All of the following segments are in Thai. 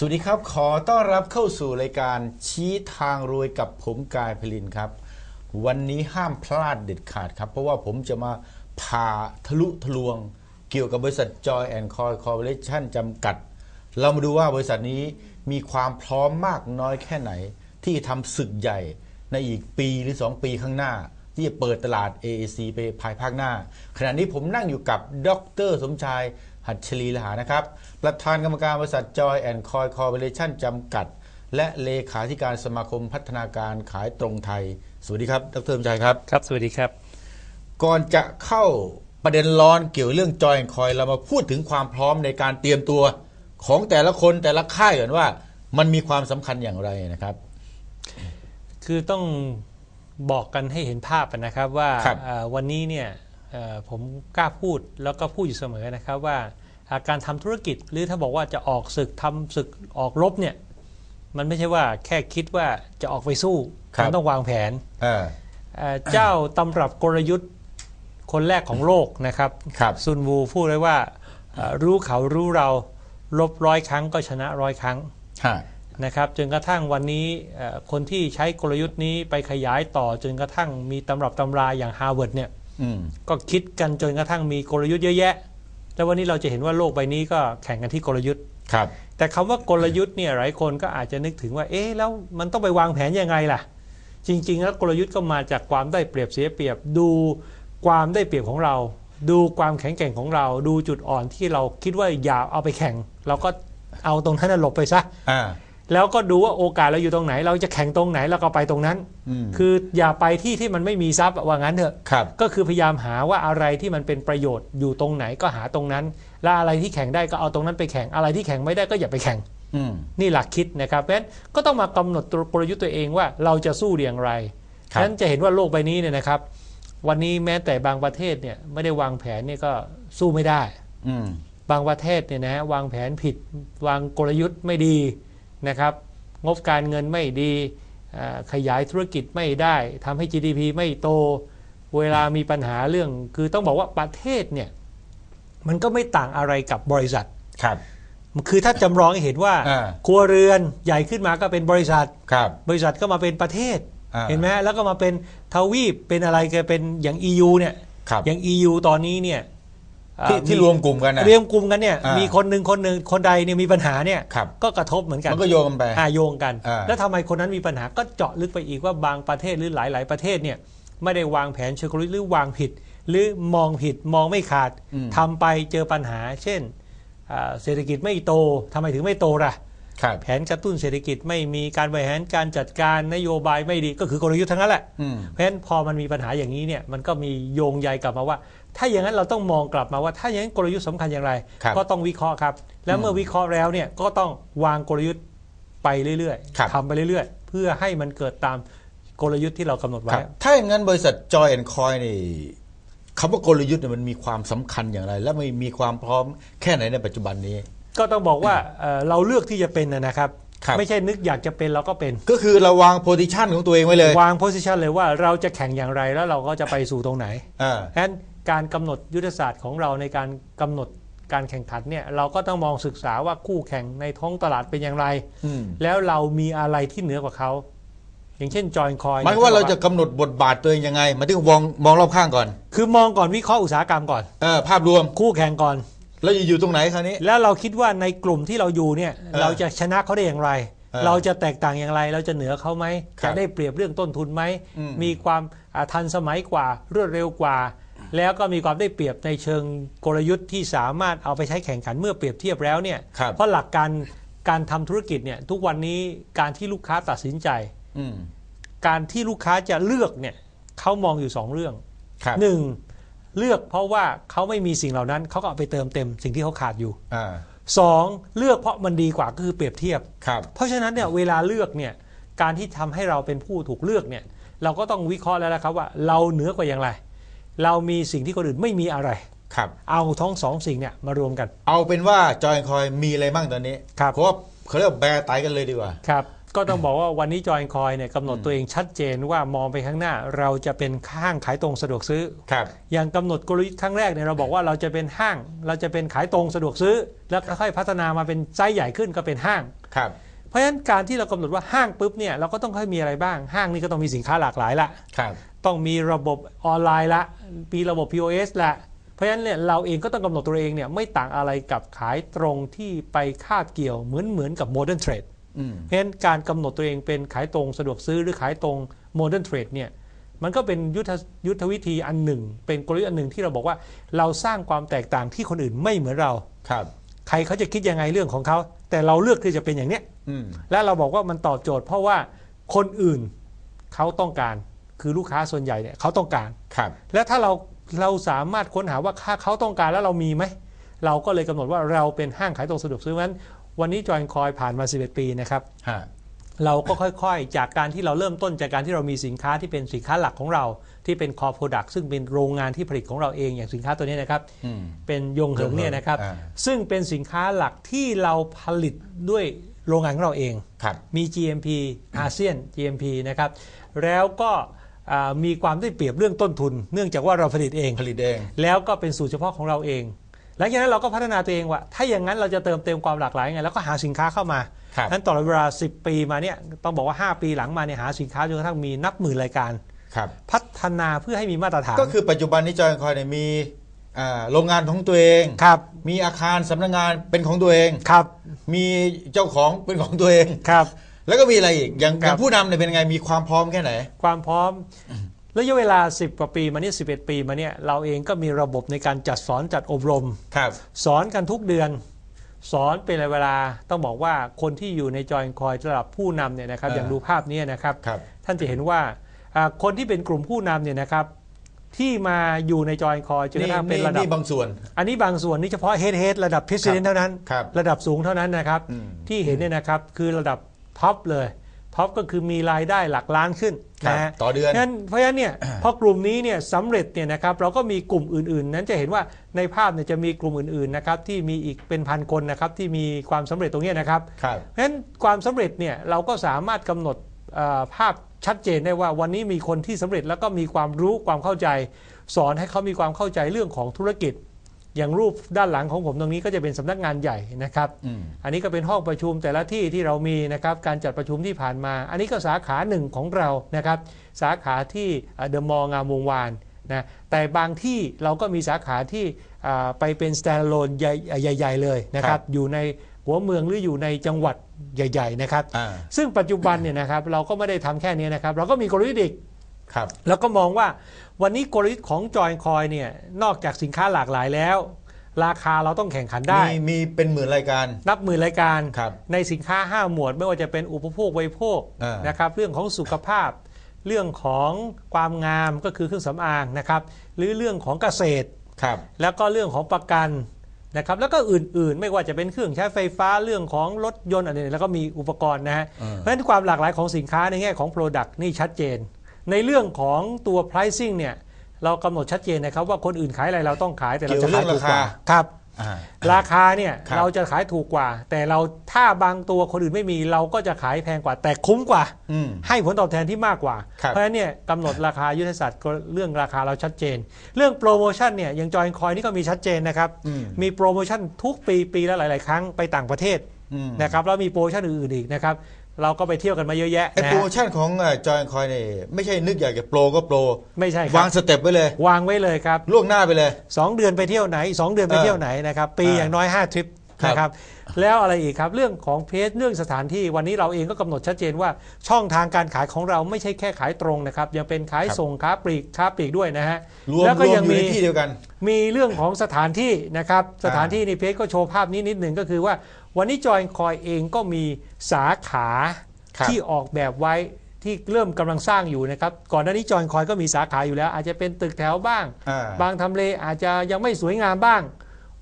สวัสดีครับ ขอต้อนรับเข้าสู่รายการชี้ทางรวยกับผมกายพลินครับ วันนี้ห้ามพลาดเด็ดขาดครับ เพราะว่าผมจะมาพาทะลุทะลวง เกี่ยวกับบริษัท Joy and Coy Corporation จำกัด เรามาดูว่าบริษัทนี้มีความพร้อมมากน้อยแค่ไหน ที่ทำศึกใหญ่ในอีกปีหรือ 2 ปีข้างหน้า ที่จะเปิดตลาด AAC ไปภายภาคหน้า ขณะนี้ผมนั่งอยู่กับดรสมชาย หัตถลีลหานะครับ ประธานกรรมการบริษัท Joy and Coy Corporation จำกัด และเลขาธิการสมาคมพัฒนาการขายตรงไทย สวัสดีครับดรสมชายครับ ครับ สวัสดีครับ ก่อนจะเข้าประเด็นร้อนเกี่ยวเรื่องจอยคอยเรามาพูดถึงความพร้อมในการเตรียมตัวของแต่ละคนแต่ละค่ายก่อนว่า มันมีความสำคัญอย่างไรนะครับ คือต้องบอกกันให้เห็นภาพนะครับว่าครับเอ่อวันนี้เนี่ยเอ่อผมกล้าพูดแล้วก็พูดอยู่เสมอนะครับว่าอ่า การทำธุรกิจหรือถ้าบอกว่าจะออกศึกทำศึกออกรบเนี่ย มันไม่ใช่ว่าแค่คิดว่าจะออกไปสู้ครับมันต้องวางแผนเออเอ่อเจ้าตำรับกลยุทธ์คนแรกของโลกนะครับครับซุนวูพูดไว้ว่าเอ่อรู้เขารู้เราลบร้อยครั้งก็ชนะร้อยครั้งฮะนะครับจนกระทั่งวันนี้เอ่อคนที่ใช้กลยุทธ์นี้ไปขยายต่อจนกระทั่งมีตำรับตำราอย่างฮาร์วาร์ดเนี่ยอืมก็คิดกันจนกระทั่งมีกลยุทธ์เยอะแยะ แล้ววันนี้เราจะเห็นว่าโลกใบนี้ก็แข่งกันที่กลยุทธ์ครับ แต่คำว่ากลยุทธ์เนี่ยหลายคนก็อาจจะนึกถึงว่า เอ๊ะแล้วมันต้องไปวางแผนยังไงล่ะ จริง ๆ แล้วกลยุทธ์ก็มาจากความได้เปรียบเสียเปรียบ ดูความได้เปรียบของเรา ดูความแข็งแกร่งของเรา ดูจุดอ่อนที่เราคิดว่าอย่าเอาไปแข่ง เราก็เอาตรงนั้นนะหลบไปซะอ่า แล้วก็ดูว่าโอกาสเราอยู่ตรงไหน เราจะแข่งตรงไหนเราก็ไปตรงนั้นอืมคืออย่าไปที่ที่มันไม่มีทรัพย์อะว่างั้นเถอะครับก็คือพยายามหาว่าอะไรที่มันเป็นประโยชน์อยู่ตรงไหนก็หาตรงนั้น และอะไรที่แข่งได้ก็เอาตรงนั้นไปแข่งอะไรที่แข่งไม่ได้ก็อย่าไปแข่งอืมนี่หลักคิดนะครับเพราะฉะนั้นก็ต้องมากำหนดตัวกลยุทธ์ตัวเองว่าเราจะสู้อย่างไรคฉะรับนั้นจะเห็นว่าโลกใบนี้เนี่ยนะครับ วันนี้แม้แต่บางประเทศเนี่ยไม่ได้วางแผนเนี่ยก็สู้ไม่ได้อืมบางประเทศเนี่ยนะฮะวางแผนผิด วางกลยุทธ์ไม่ดี นะครับ งบการเงินไม่ดีอ่าขยายธุรกิจไม่ได้ทำให้ GDP ไม่โต เวลามีปัญหาเรื่อง คือต้องบอกว่าประเทศเนี่ยมันก็ไม่ต่างอะไรกับบริษัทครับคือถ้าจำลองให้เห็นว่าอ่าครัวเรือนใหญ่ขึ้นมาก็เป็นบริษัทครับบริษัทก็มาเป็นประเทศอ่าเห็นไหมแล้วก็มาเป็นทวีปเป็นอะไรก็เป็นอย่าง EU เนี่ยครับอย่าง EU ตอนนี้เนี่ยอ่า ที่ที่รวมกลุ่มกันนะเรียมกลุ่มกันเนี่ยอ่ามีมีคนหนึ่งคนหนึ่งคนใดเนี่ยมีปัญหาเนี่ยครับก็กระทบเหมือนกันมันก็โยงกันไปอ่าโยงกันอ่าแล้วทำไมคนนั้นมีปัญหาก็เจาะลึกไปอีกว่าบางประเทศหรือหลาย ๆ ประเทศเนี่ยไม่ได้วางแผนเชิงกลยุทธ์หรือวางผิด หรือมองผิดมองไม่ขาดอืมทำไปเจอปัญหา เช่นอ่าเศรษฐกิจไม่โตทำไมถึงไม่โตล่ะครับแผนกระตุ้นเศรษฐกิจไม่มีการบริหารการจัดการนโยบายไม่ดีก็คือกลยุทธ์ทั้งนั้นแหละอืมเพราะฉะนั้นพอมันมีปัญหาอย่างนี้เนี่ยมันก็มีโยงใยกลับมาว่า ถ้าอย่างนั้นเราต้องมองกลับมาว่า ถ้าอย่างนั้นกลยุทธ์สำคัญอย่างไร ครับก็ต้องวิเคราะห์ครับ แล้วเมื่อมวิเคราะห์แล้วเนี่ยก็ต้องวางกลยุทธ์ไปเรื่อยครับ ๆทำไปเรื่อยๆ เพื่อให้มันเกิดตามกลยุทธ์ที่เรากำหนดคไว้ รับถ้าอย่างนั้นบริษัท Joy and Coy นี่คำว่ากลยุทธ์เนี่ยมันมีความสำคัญอย่างไร และมีมีความพร้อมแค่ไหนในปัจจุบันนี้ ก็ต้องบอกว่าเอ่อเราเลือกที่จะเป็นนะนะครับ ครับ ไม่ใช่นึกอยากจะเป็นเราก็เป็น ก็คือเราวางโพซิชันของตัวเองไว้เลยวางโพสิชันเลยว่าเราจะแข่งอย่างไรแล้วเราก็จะไปสู่ตรงไหนอ่าฉะนั้น การกำหนดยุทธศาสตร์ของเราในการกำหนดการแข่งขันเนี่ยเราก็ต้องมองศึกษาว่าคู่แข่งในท้องตลาดเป็นอย่างไรอืมแล้วเรามีอะไรที่เหนือกว่าเขาอย่างเช่นจอยคอยหมายความว่าเราจะกำหนดบทบาทตัวเองยังไงหมายถึงมองมองรอบข้างก่อน คือมองก่อนวิเคราะห์อุตสาหกรรมก่อนเออภาพรวมคู่แข่งก่อน แล้วจะอยู่ตรงไหนคราวนี้ แล้วเราคิดว่าในกลุ่มที่เราอยู่เนี่ยเออเราจะชนะเขาได้อย่างไรเออเราจะแตกต่างอย่างไร เราจะเหนือเขาไหมครัจะบได้เปรียบเรื่องต้นทุนไหมอืมมีความอ่าทันสมัยกว่า รวดเร็วกว่า แล้วก็มีความได้เปรียบในเชิงกลยุทธ์ที่สามารถเอาไปใช้แข่งขันเมื่อเปรียบเทียบแล้วเนี่ยครับเพราะหลักการการทำธุรกิจเนี่ยทุกวันนี้การที่ลูกค้าตัดสินใจ อืมการที่ลูกค้าจะเลือกเนี่ยเขามองอยู่สองเรื่อง ครับหนึ่งเลือกเพราะว่าเขาไม่มีสิ่งเหล่านั้นเขาก็เอาไปเติมเต็มสิ่งที่เขาขาดอยู่อ่าสองเลือกเพราะมันดีกว่าก็คือเปรียบเทียบ ครับ เพราะฉะนั้นเนี่ยเวลาเลือกเนี่ยการที่ทำให้เราเป็นผู้ถูกเลือกเนี่ยเราก็ต้องวิเคราะห์แล้วนะครับว่าเราเหนือกว่าอย่างไร เรามีสิ่งที่คนอื่นไม่มีอะไร ครับ เอาท้องสองสิ่งเนี่ยมารวมกัน เอาเป็นว่าจอยคอยมีอะไรบ้างตอนนี้ครับเพราะว่าเขาเรียกว่าแบร์ไตกันเลยดีกว่า ครับ ก็ต้องบอกว่าวันนี้จอยคอยเนี่ยกำหนดตัวเองชัดเจนว่ามองไปข้างหน้าเราจะเป็นห้างขายตรงสะดวกซื้อ ครับ อย่างกำหนดกลยุทธ์ครั้งแรกเนี่ยเราบอกว่าเราจะเป็นห้าง เราจะเป็นขายตรงสะดวกซื้อ แล้วค่อยๆพัฒนามาเป็นไซส์ใหญ่ขึ้นก็เป็นห้าง ครับ เพราะฉะนั้นการที่เรากำหนดว่าห้างปุ๊บเนี่ยเราก็ต้องให้มีอะไรบ้างห้างนี่ก็ต้องมีสินค้าหลากหลายละ ครับ ต้องมีระบบออนไลน์ละมีระบบ POS ละเพราะฉะนั้นเนี่ยเราเองก็ต้องกำหนดตัวเองเนี่ยไม่ต่างอะไรกับขายตรงที่ไปคาบเกี่ยวเหมือนเหมือนกับโมเดิร์นเทรดอืมเพราะฉะนั้นการกำหนดตัวเองเป็นขายตรงสะดวกซื้อหรือขายตรงโมเดิร์นเทรดเนี่ยมันก็เป็นยุทธยุทธวิธีอันหนึ่ง เป็นกลยุทธ์อันหนึ่งที่เราบอกว่าเราสร้างความแตกต่างที่คนอื่นไม่เหมือนเราครับ ใครเขาจะคิดยังไงเรื่องของเขา แต่เราเลือกที่จะเป็นอย่างเนี้ยอืมและเราบอกว่ามันตอบโจทย์ เพราะว่าคนอื่นเขาต้องการ คือลูกค้าส่วนใหญ่เนี่ยเขาต้องการ ครับและถ้าเราเราสามารถค้นหาว่าค่าเขาต้องการแล้วเรามีไหม เราก็เลยกำหนดว่าเราเป็นห้างขายตรงสะดวกซื้อนั้นวันนี้จอยคอยผ่านมา 11 ปีนะครับ ฮะ เราก็ค่อยๆ จากการที่เราเริ่มต้นจากการที่เรามีสินค้าที่เป็นสินค้าหลักของเรา ที่เป็นคอ Product ซึ่งเป็นโรงงานที่ผลิตของเราเองอย่างสินค้าตัวนี้นะครับ อืม เป็นยงเหิงเนี่ยนะครับ อ่า ซึ่งเป็นสินค้าหลักที่เราผลิตด้วยโรงงานของเราเอง ครับ มี GMP อาเซียน GMP นะครับ แล้วก็อ่า มีความได้เปรียบเรื่องต้นทุน เนื่องจากว่าเราผลิตเองผลิตเอง แล้วก็เป็นสูตรเฉพาะของเราเอง หลังจากนั้นเราก็พัฒนาตัวเองว่า ถ้าอย่างนั้นเราจะเติมเต็มความหลากหลายยังไงแล้วก็หาสินค้าเข้ามาครับนั้นตลอดเวลา 10 ปีมาเนี่ยต้องบอกว่า 5 ปีหลังมาเนี่ยหาสินค้าจนกระทั่งมีนับหมื่นรายการครับพัฒนาเพื่อให้มีมาตรฐาน ก็คือปัจจุบันนี้จอยคอยเนี่ยมีอ่าโรงงานของตัวเองครับมีอาคารสำนักงานเป็นของตัวเองครับ มีเจ้าของเป็นของตัวเองครับ แล้วก็มีอะไรอีกอย่างครับอย่างผู้นำเนี่ยเป็นไงมีความพร้อมแค่ไหน ความพร้อมระยะเวลา 10 กว่าปีมาเนี่ย11 ปีมาเนี่ยเราเองก็มีระบบในการจัดสอนจัดอบรม ครับสอนกันทุกเดือน สอนเป็นเวลาต้องบอกว่าคนที่อยู่ในจอยคอยระดับผู้นำเนี่ยนะครับอ่าอย่างดูภาพนี้นะครับ ครับท่านจะเห็นว่าอ่าคนที่เป็นกลุ่มผู้นำเนี่ยนะครับ ที่มาอยู่ในจอยคอยจนกนี่ระทั่งเป็นนี่ระดับ นี่บางส่วน อันนี้บางส่วนนี่เฉพาะเฮดเฮดระดับพิเศษเท่านั้น ครับระดับสูงเท่านั้นนะครับอืมที่เห็นเนี่ยนะครับคือระดับ ท็อปเลยท็อปก็คือมีรายได้หลักล้านขึ้นครับนะฮะต่อเดือนงั้นเพราะฉะนั้นเนี่ยพอกลุ่มนี้เนี่ยสำเร็จเนี่ยนะครับเราก็มีกลุ่มอื่นๆ นั้นจะเห็นว่าในภาพเนี่ยจะมีกลุ่มอื่นๆนะครับที่มีอีกเป็นพันคนนะครับที่มีความสำเร็จตรงเนี้ยนะครับครับเพราะฉะนั้นความสำเร็จเนี่ยเราก็สามารถกำหนดเอ่อภาพชัดเจนได้ว่าวันนี้มีคนที่สำเร็จแล้วก็มีความรู้ความเข้าใจ สอนให้เขามีความเข้าใจเรื่องของธุรกิจ อย่างรูปด้านหลังของผมตรงนี้ก็จะเป็นสำนักงานใหญ่นะครับอืมอันนี้ก็เป็นห้องประชุมแต่ละที่ที่เรามีนะครับการจัดประชุมที่ผ่านมา อันนี้ก็สาขาหนึ่งของเรานะครับ สาขาที่เดอะมองามวงวานนะแต่บางที่เราก็มีสาขาที่อ่าไปเป็น standalone ใหญ่ใหญ่ๆเลยนะคครัรับบอยู่ในหัวเมืองหรืออยู่ในจังหวัดใหญ่ ๆ นะครับอ่าซึ่งปัจจุบันเนี่ยนะครับเราก็ไม่ได้ทำแค่นี้นะครับ เราก็มีกลยุทธ์อีกครับแล้วก็มองว่า วันนี้กลยุทธ์ของจอยคอยเนี่ยนอกจากสินค้าหลากหลายแล้ว ราคาเราต้องแข่งขันได้ มีมีเป็นหมื่นรายการ นับหมื่นรายการครับในสินค้า 5 หมวด ไม่ว่าจะเป็นอุปโภคบริโภคอ่านนะครับเรื่องของสุขภาพ เรื่องของความงามก็คือเครื่องสำอางนะครับหรือเรื่องของเกษตรครับแล้วก็เรื่องของประกันนะครับแล้วก็อื่นๆ ไม่ว่าจะเป็นเครื่องใช้ไฟฟ้าเรื่องของรถยนต์อะไรเนี่ยแล้วก็มีอุปกรณ์นะฮะอืมเพราะฉะนั้นความหลากหลายของสินค้าในแง่ของ Product นี่ชัดเจน ในเรื่องของตัว pricing เนี่ยเรากำหนดชัดเจนนะครับว่าคนอื่นขายอะไรเราต้องขายแต่เราจะขายถูกกว่าครับอ่าราคาเนี่ยครับเราจะขายถูกกว่า แต่เราถ้าบางตัวคนอื่นไม่มีเราก็จะขายแพงกว่า แต่คุ้มกว่าอืมให้ผลตอบแทนที่มากกว่าครับเพราะฉะนั้นเนี่ยกำหนดราคายุทธศาสตร์ก็เรื่องราคาเราชัดเจน เรื่องโปรโมชั่นเนี่ยอย่างจอยคอยนี่ก็มีชัดเจนนะครับอืมมีโปรโมชั่นทุกปีปีละหลาย ๆ ครั้งไปต่างประเทศอืมนะครับแล้วมีโปรโมชั่นอื่นๆอีกนะครับ เราก็ไปเที่ยวกันมาเยอะแยะไอ้นะโปรฮะโมชั่นของจอยคอยเนี่ยไม่ใช่นึกอยากจะโปรก็โปร ไม่ใช่ครัวาบงสเต็ปไว้เลย วางไว้เลยครับล่วงหน้าไปเลย สองเดือนไปเที่ยวไหนสองเดือนไปเออเที่ยวไหนนะครับปีอ่าอย่างน้อย5ทริปครับ นะครับแล้วอะไรอีกครับเรื่องของเพจเรื่องสถานที่วันนี้เราเองก็กำหนดชัดเจนว่าช่องทางการขายของเราไม่ใช่แค่ขายตรงนะครับยังเป็นขายส่งค้าปลีกค้าปลีกด้วยนะฮะรวมแล้วก็รวมยังอยู่มี ในที่เดียวกัน มีเรื่องของสถานที่นะครับอ่าสถานที่ในเพจก็โชว์ภาพนี้นิดหนึ่งก็คือว่า วันนี้จอยคอยเองก็มีสาขาครับที่ออกแบบไว้ที่เริ่มกำลังสร้างอยู่นะครับ ก่อนหน้านี้จอยคอยก็มีสาขาอยู่แล้ว อาจจะเป็นตึกแถวบ้างอ่าบางทำเลอาจจะยังไม่สวยงามบ้าง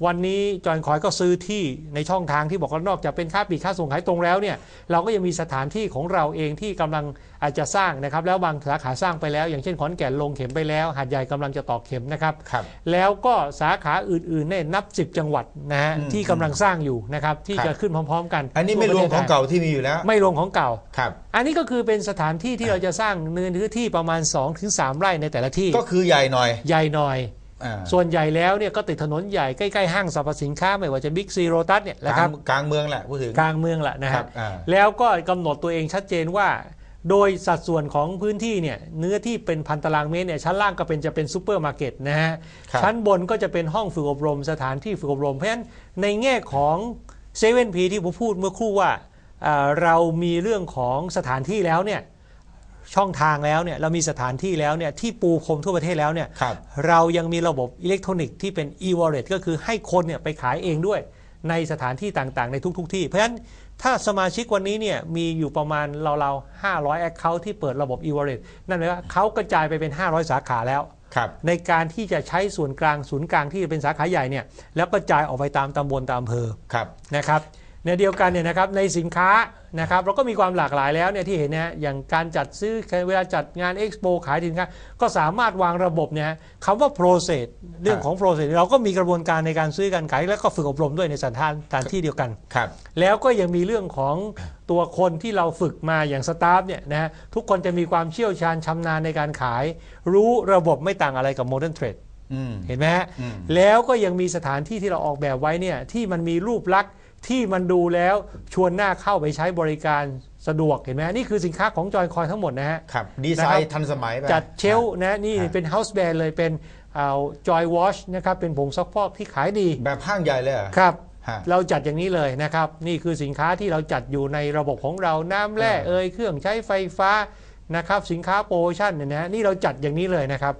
วันนี้จอยคอยก็ซื้อที่ในช่องทางที่บอกว่านอกจากเป็นค่าปลีกค่าส่งขายตรงแล้วเนี่ยเราก็ยังมีสถานที่ของเราเองที่กำลังอาจจะสร้างนะครับ แล้วบางสาขาสร้างไปแล้ว อย่างเช่นขอนแก่นลงเข็มไปแล้วหาดใหญ่กำลังจะตอกเข็มนะครับครับแล้วก็สาขาอื่นๆเนี่ยนับ 10 จังหวัดนะฮะอืมที่กำลังสร้างอยู่นะครับที่ครับจะขึ้นพร้อม ๆ กัน อันนี้ไม่รวมของเก่าที่มีอยู่แล้ว ไม่รวมของเก่าครับ อันนี้ก็คือเป็นสถานที่ที่เราจะสร้างเนื้อที่ประมาณ2-3ไร่ในแต่ละที่ ก็คือใหญ่หน่อย ใหญ่หน่อยอ่า ส่วนใหญ่แล้วเนี่ยก็ติดถนนใหญ่ใกล้ๆห้างสรรพสินค้าไม่ว่าจะบิ๊กซีโรตัสเนี่ยแหละกคลารังบกลางเมืองแหละพูดถึงกลางเมืองแหละนะครัฮะบอ่าแล้วก็กำหนดตัวเองชัดเจนว่า โดยสัดส่วนของพื้นที่เนี่ยเนื้อที่เป็นพันตารางเมตรเนี่ยชั้นล่างก็เป็นจะเป็นซูเปอร์มาร์เก็ตนะฮะครับชั้นบนก็จะเป็นห้องฝึกอบรมสถานที่ฝึกอบรมเพราะฉะนั้นในแง่ของเซเว่นพีที่ผมพูดเมื่อครู่ว่าเอ่อเรามีเรื่องของสถานที่แล้วเนี่ย ช่องทางแล้วเนี่ยเรามีสถานที่แล้วเนี่ยที่ปูพรมทั่วประเทศแล้วเนี่ยครับ เรายังมีระบบอิเล็กทรอนิกส์ที่เป็น e-wallet ก็คือให้คนเนี่ยไปขายเองด้วย ในสถานที่ต่างๆ ในทุก ๆ ที่ เพราะฉะนั้นถ้าสมาชิกวันนี้เนี่ยมีอยู่ประมาณเราๆ500 account ที่เปิดระบบ e-wallet นั่นหมายว่าเขากระจายไปเป็น 500 สาขาแล้ว ครับ ในการที่จะใช้ส่วนกลางศูนย์กลางที่เป็นสาขาใหญ่เนี่ยแล้วกระจายออกไปตามตำบลตามอำเภอครับ นะครับ ในเดียวกันเนี่ยนะครับในสินค้านะครับเราก็มีความหลากหลายแล้วเนี่ยที่เห็นนะฮะอย่างการจัดซื้อเวลาจัดงานเอ็กซ์โปขายสินค้าก็สามารถวางระบบเนี่ยฮะคำว่า process เรื่องของ process เราก็มีกระบวนการในการซื้อการขาย แล้วก็ฝึกอบรมด้วยในสถานสถานที่เดียวกันครับแล้วก็ยังมีเรื่องของตัวคนที่เราฝึกมาอย่างสตาฟเนี่ยนะฮะทุกคนจะมีความเชี่ยวชาญชำนาญในการขาย รู้ระบบไม่ต่างอะไรกับ modern trade อืมเห็นไหมฮะอืมแล้วก็ยังมีสถานที่ที่เราออกแบบไว้เนี่ยที่มันมีรูปลักษณ์ ที่มันดูแล้วชวนหน้าเข้าไปใช้บริการสะดวกเห็นไหมฮะนี่คือสินค้าของจอยคอยทั้งหมดนะฮะครับดีไซนะครัน์บทันสมัยไปจัดเชลฟ์นะนี่อ่าเป็นเฮาส์แบรนด์เลยเป็นเอาจอยวอชนะครับเป็นผงซักฟอกที่ขายดี แบบห้างใหญ่เลยเหรอครับฮะเราจัดอย่างนี้เลยนะครับ นี่คือสินค้าที่เราจัดอยู่ในระบบของเราน้ำแร่อ่าเอ่ยเครื่องใช้ไฟฟ้านะครับสินค้าโปรโมชั่นเนี่ยนะนี่เราจัดอย่างนี้เลยนะครับ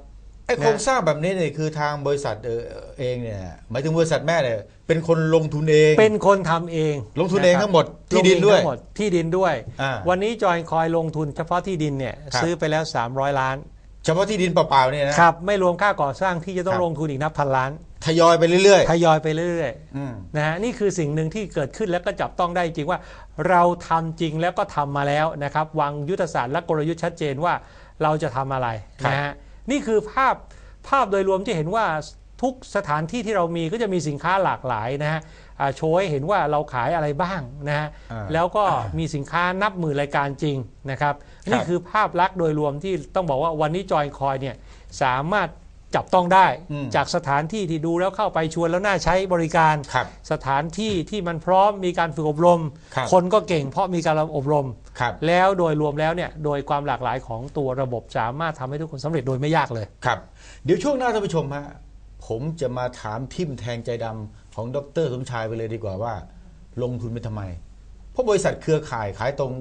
ไอ้โครงสร้างแบบนี้เนี่ยคือทางบริษัทเอ่อเองเนี่ยหมายถึงบริษัทแม่เนี่ยเป็นคนลงทุนเอง เป็นคนทำเอง ลงทุนเองะครับทั้งหมดที่ดินด้วยลงเองทั้งหมดที่ดินด้วยอ่าวันนี้จอยคอยลงทุนเฉพาะที่ดินเนี่ยครับซื้อไปแล้ว 300 ล้าน เฉพาะที่ดินเปล่าๆเนี่ยนะครับไม่รวมค่าก่อสร้างที่จะต้อคงรับลงทุนอีกนับพันล้านทยอยไปเรื่อยทยอยไปเรื่อยๆอืมๆนะฮะนี่คือสิ่งหนึ่งที่เกิดขึ้นแล้วก็จับต้องได้จริงว่า เราทำจริงแล้วก็ทำมาแล้วนะครับวางยุทธศาสตร์และกลยุทธ์ชัดเจนว่าเราจะทำอะไรครับนะฮะ นี่คือภาพภาพโดยรวมที่เห็นว่าทุกสถานที่ที่เรามีก็จะมีสินค้าหลากหลายนะฮะอ่าโชว์ให้เห็นว่าเราขายอะไรบ้างนะฮะอ่าแล้วก็มีสินค้านับหมื่นรายการจริงนะครับครับ นี่คือภาพลักษณ์โดยรวมที่ต้องบอกว่าวันนี้จอยคอยเนี่ยสามารถ จับต้องได้ อืมจากสถานที่ที่ดูแล้วเข้าไปชวนแล้วน่าใช้บริการ ครับสถานที่ที่มันพร้อมมีการฝึกอบรมครับคนก็เก่งเพราะมีการอบรม ครับ แล้วโดยรวมแล้วเนี่ยโดยความหลากหลายของตัวระบบสามารถทำให้ทุกคนสำเร็จโดยไม่ยากเลย ครับ เดี๋ยวช่วงหน้าท่านผู้ชมฮะผมจะมาถามทิมแทงใจดำของดรสมชายไปเลยดีกว่าว่า ลงทุนไปทำไม เพราะบริษัทเครือข่ายขายตรง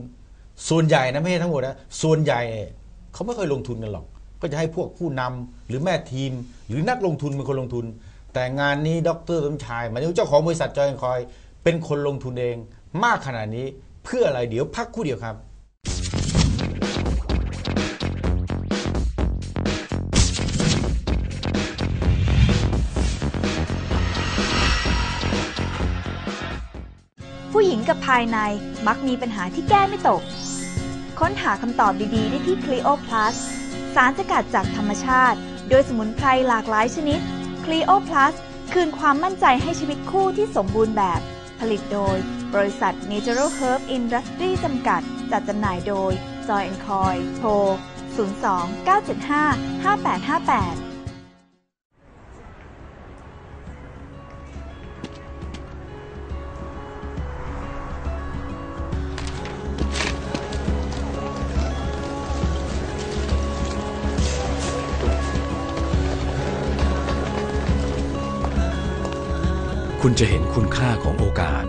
ส่วนใหญ่นะไม่ใช่ทั้งหมดนะส่วนใหญ่เนี่ยเขาไม่ค่อยลงทุนกันหรอก ก็จะให้พวกผู้นำหรือแม่ทีม หรือนักลงทุนเป็นคนลงทุน แต่งานนี้ดรสมชายหมายถึงเจ้าของบริษัทจอยคอย เป็นคนลงทุนเองมากขนาดนี้เพื่ออะไรเดี๋ยวพักคู่เดียวครับผู้หญิงกับภายในมักมีปัญหาที่แก้ไม่ตก ค้นหาคำตอบดีๆ ได้ที่ Clio Plus สารสกัดจากธรรมชาติ โดยสมุนไพรหลากหลายชนิด Clio Plus คืนความมั่นใจให้ชีวิตคู่ที่สมบูรณ์แบบ ผลิตโดย บริษัท Natural Herb Industry จำกัด จัดจำหน่ายโดย Joy Coy โทร 02 975 5858 คุณจะเห็นคุณค่าของโอกาส